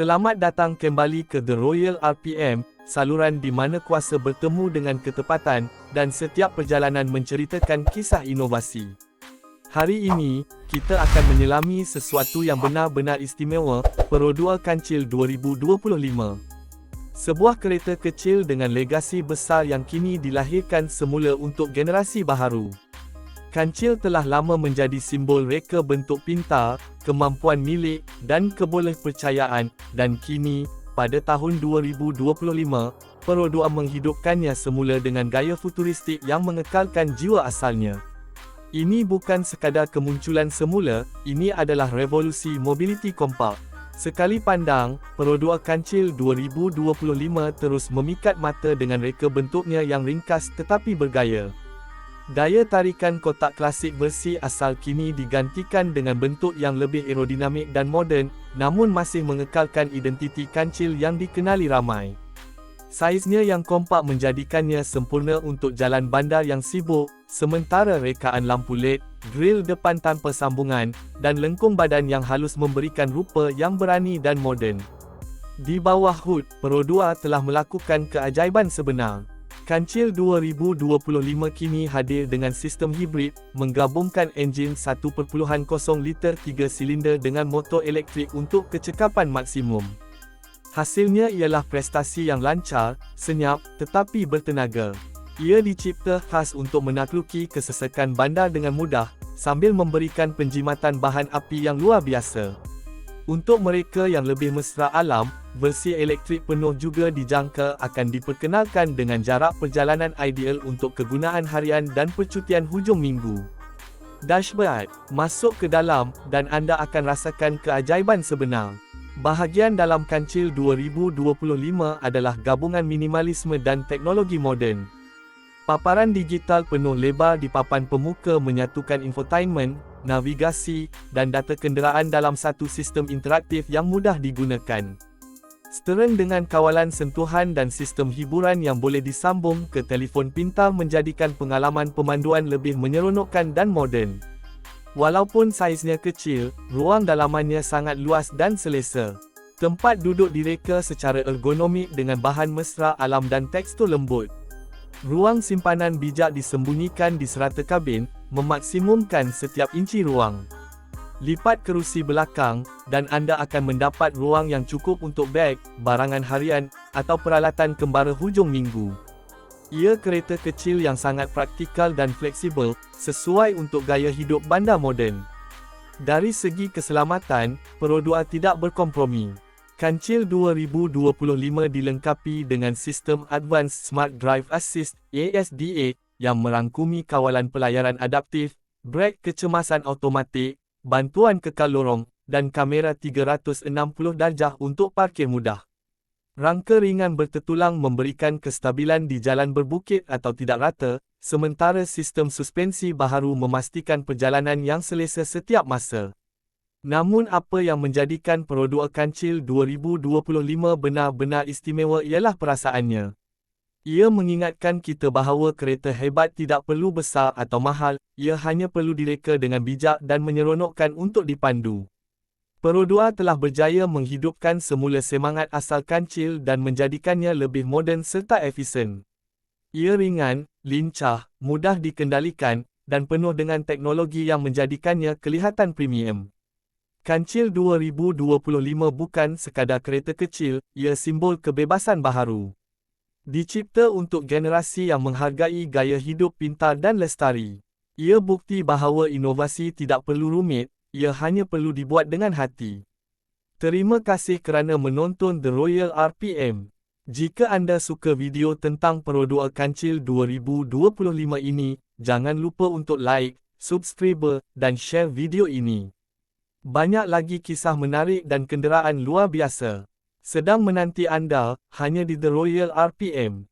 Selamat datang kembali ke The Royal RPM, saluran di mana kuasa bertemu dengan ketepatan dan setiap perjalanan menceritakan kisah inovasi. Hari ini, kita akan menyelami sesuatu yang benar-benar istimewa, 2 Kancil 2025. Sebuah kereta kecil dengan legasi besar yang kini dilahirkan semula untuk generasi baharu. Kancil telah lama menjadi simbol reka bentuk pintar, kemampuan milik, dan kebolehpercayaan, dan kini, pada tahun 2025, Pro 2 menghidupkannya semula dengan gaya futuristik yang mengekalkan jiwa asalnya. Ini bukan sekadar kemunculan semula, ini adalah revolusi mobiliti kompak. Sekali pandang, 2 Kancil 2025 terus memikat mata dengan reka bentuknya yang ringkas tetapi bergaya. Daya tarikan kotak klasik versi asal kini digantikan dengan bentuk yang lebih aerodinamik dan moden, namun masih mengekalkan identiti kancil yang dikenali ramai. Saiznya yang kompak menjadikannya sempurna untuk jalan bandar yang sibuk, sementara rekaan lampu LED, grill depan tanpa sambungan, dan lengkung badan yang halus memberikan rupa yang berani dan moden. Di bawah hood, 2 telah melakukan keajaiban sebenar. Kancil 2025 kini hadir dengan sistem hibrid, menggabungkan enjin 1.0 liter 3 silinder dengan motor elektrik untuk kecekapan maksimum. Hasilnya ialah prestasi yang lancar, senyap, tetapi bertenaga. Ia dicipta khas untuk menakluki kesesakan bandar dengan mudah, sambil memberikan penjimatan bahan api yang luar biasa. Untuk mereka yang lebih mesra alam, versi elektrik penuh juga dijangka akan diperkenalkan dengan jarak perjalanan ideal untuk kegunaan harian dan percutian hujung minggu. Dashboard, masuk ke dalam, dan anda akan rasakan keajaiban sebenar. Bahagian dalam kancil 2025 adalah gabungan minimalisme dan teknologi moden. Paparan digital penuh lebar di papan pemuka menyatukan infotainment, navigasi, dan data kenderaan dalam satu sistem interaktif yang mudah digunakan. Steren dengan kawalan sentuhan dan sistem hiburan yang boleh disambung ke telefon pintar menjadikan pengalaman pemanduan lebih menyeronokkan dan moden. Walaupun saiznya kecil, ruang dalamannya sangat luas dan selesa. Tempat duduk direka secara ergonomik dengan bahan mesra alam dan tekstur lembut. Ruang simpanan bijak disembunyikan di serata kabin, memaksimumkan setiap inci ruang. Lipat kerusi belakang, dan anda akan mendapat ruang yang cukup untuk beg, barangan harian, atau peralatan kembara hujung minggu. Ia kereta kecil yang sangat praktikal dan fleksibel, sesuai untuk gaya hidup bandar moden. Dari segi keselamatan, 2 tidak berkompromi. Kancil 2025 dilengkapi dengan sistem Advanced Smart Drive Assist ASDA yang merangkumi kawalan pelayaran adaptif, brek kecemasan automatik, bantuan kekal lorong, dan kamera 360 darjah untuk parkir mudah. Rangka ringan bertetulang memberikan kestabilan di jalan berbukit atau tidak rata, sementara sistem suspensi baharu memastikan perjalanan yang selesa setiap masa. Namun apa yang menjadikan 2 Kancil 2025 benar-benar istimewa ialah perasaannya. Ia mengingatkan kita bahawa kereta hebat tidak perlu besar atau mahal, ia hanya perlu direka dengan bijak dan menyeronokkan untuk dipandu. 2 telah berjaya menghidupkan semula semangat asal kancil dan menjadikannya lebih moden serta efisien. Ia ringan, lincah, mudah dikendalikan, dan penuh dengan teknologi yang menjadikannya kelihatan premium. Kancil 2025 bukan sekadar kereta kecil, ia simbol kebebasan baharu. Dicipta untuk generasi yang menghargai gaya hidup pintar dan lestari. Ia bukti bahawa inovasi tidak perlu rumit, ia hanya perlu dibuat dengan hati. Terima kasih kerana menonton The Royal RPM. Jika anda suka video tentang Perodua Kancil 2025 ini, jangan lupa untuk like, subscribe dan share video ini. Banyak lagi kisah menarik dan kenderaan luar biasa sedang menanti anda hanya di The Royal RPM.